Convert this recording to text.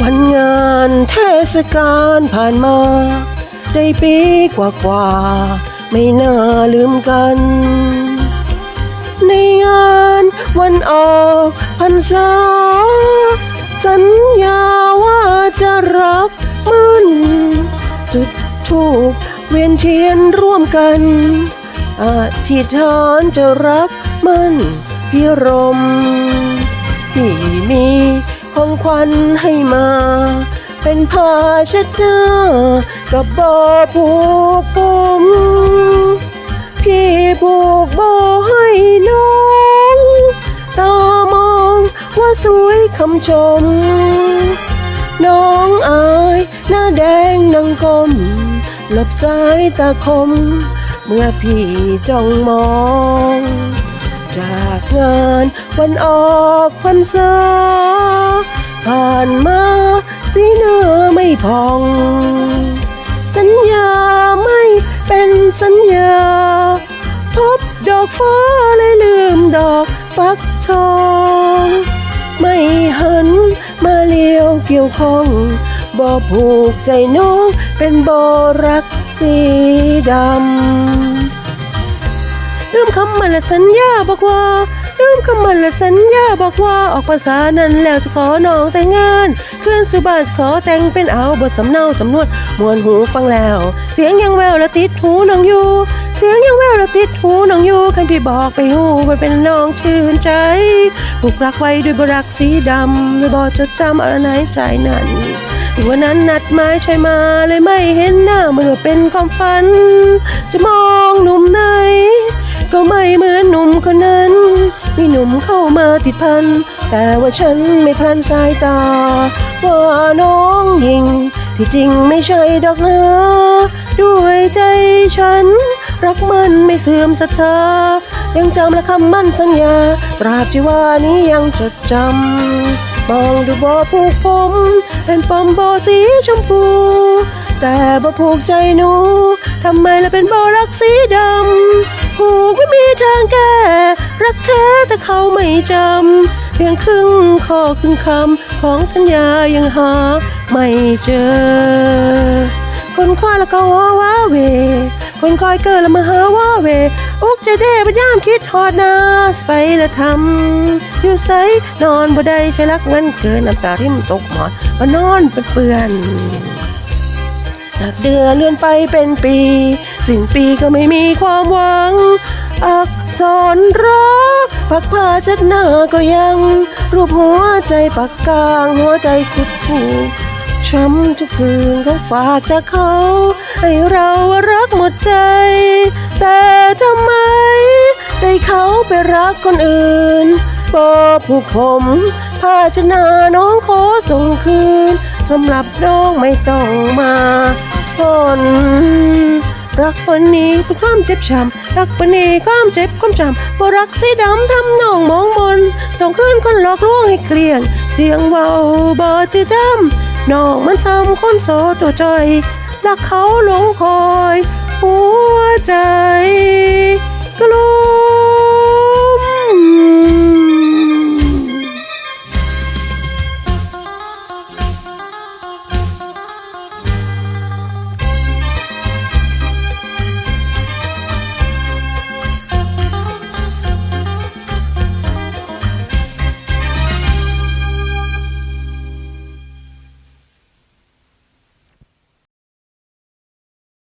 วันงานเทศกาลผ่านมา ได้ปีกว่ากว่าๆไม่น่าลืมกัน ในงานวันออกพรรษา สัญญาว่าจะรักมันจุดทูปเวียนเทียนร่วมกันอธิษฐานจะรักมันพิรมที่มี ขวัญให้มา เป็นผ้าเช็ดหน้ากับบอผูกผมพี่ผูกโบให้น้อง ตามองว่าสวยคำชม น้องอายหน้าแดงนังกลมหลบสายตาคม เมื่อพี่จ้องมอง จากงานวันออกพรรษา ผ่านมาสีหน้าไม่พอง สัญญาไม่เป็นสัญญา พบดอกฟ้าเลยลืมดอกฟักทอง ไม่หันมาเลี้ยวเกี่ยวข้องบ่ผูกใจน้องเป็นบ่รักสีดำลืมคำมันละสัญญาบอกว่า ลืมคำมันและสัญญาบอกว่าออกภาษานั้นแล้วจะขอน้องแต่งงานเคลื่อนสุบานขอแต่งเป็นเอาบทสำเนาสำนวนมวนหูฟังแล้ว เสียงยังแววและติดหูน้องอยู่ เสียงยังแววและติดหูน้องอยู่คันพี่บอกไปหูมันเป็นน้องชื่นใจผูกรักไว้ด้วยบรักสีดำด้วยบอจดจำอะไรในใจนั้นวันนั้นนัดหมายใช่มาเลยไม่เห็นหน้าเหมือนว่าเป็นความฝัน จะมองหนุ่มหนก็ ติดพัน แต่ว่าฉันไม่พลันสายตา ว่าน้องยิง ที่จริงไม่ใช่ดอกนะด้วยใจฉัน รักมันไม่เสื่อมศรัทธา ยังจำและคำมั่นสัญญา ตราบที่ว่านี้ยังจดจำมองดูบ่อผูกผม เป็นปอมโบสีชมพู แต่บ่ผูกใจหนูทำไมล่ะเป็นโบรักสีดำ ผูกไม่มีทางแก้รักแท้แต่เขาไม่จำเพียงครึ่งข้อครึ่งคำของสัญญายังหาไม่เจอ คนคอยแล้วก็ว้าว้าเว คนคอยเกิดแล้วมาหาว่าเวอุกจะเด้พยายามคิดทอดนาสไปแล้วทำอยู่ใสนอนบ่ได้ใช้รักเงินเกินน้ำตาที่มันตกหมอนมานอนเป็นเปื้อนจากเดือนเลื่อนไปเป็นปี สิ้นปีก็ไม่มีความหวัง อักษรรักปักผ้าเช็ดหน้าก็ยัง รูปหัวใจปักกลางหัวใจคุดคูช้ำทุกคืนเขาฝากจากเขา ให้เรารักหมดใจ แต่ทำไม ใจเขาไปรักคนอื่นบอผูกผมผ้าชนาน้องขอส่งคืนสำหรับน้องไม่ต้องมาสน รักปนนี้เป็นความเจ็บช้ำรักปนนี้ความเจ็บความช้ำบ่รักสีดำทำน้องมองบนส่งคืนคนหลอกลวงให้เกลี้ยง เสียงเบาบ่จือจำน้องมันซ้ำคนโสตัวจอยรักเขาหลงคอย หัวใจ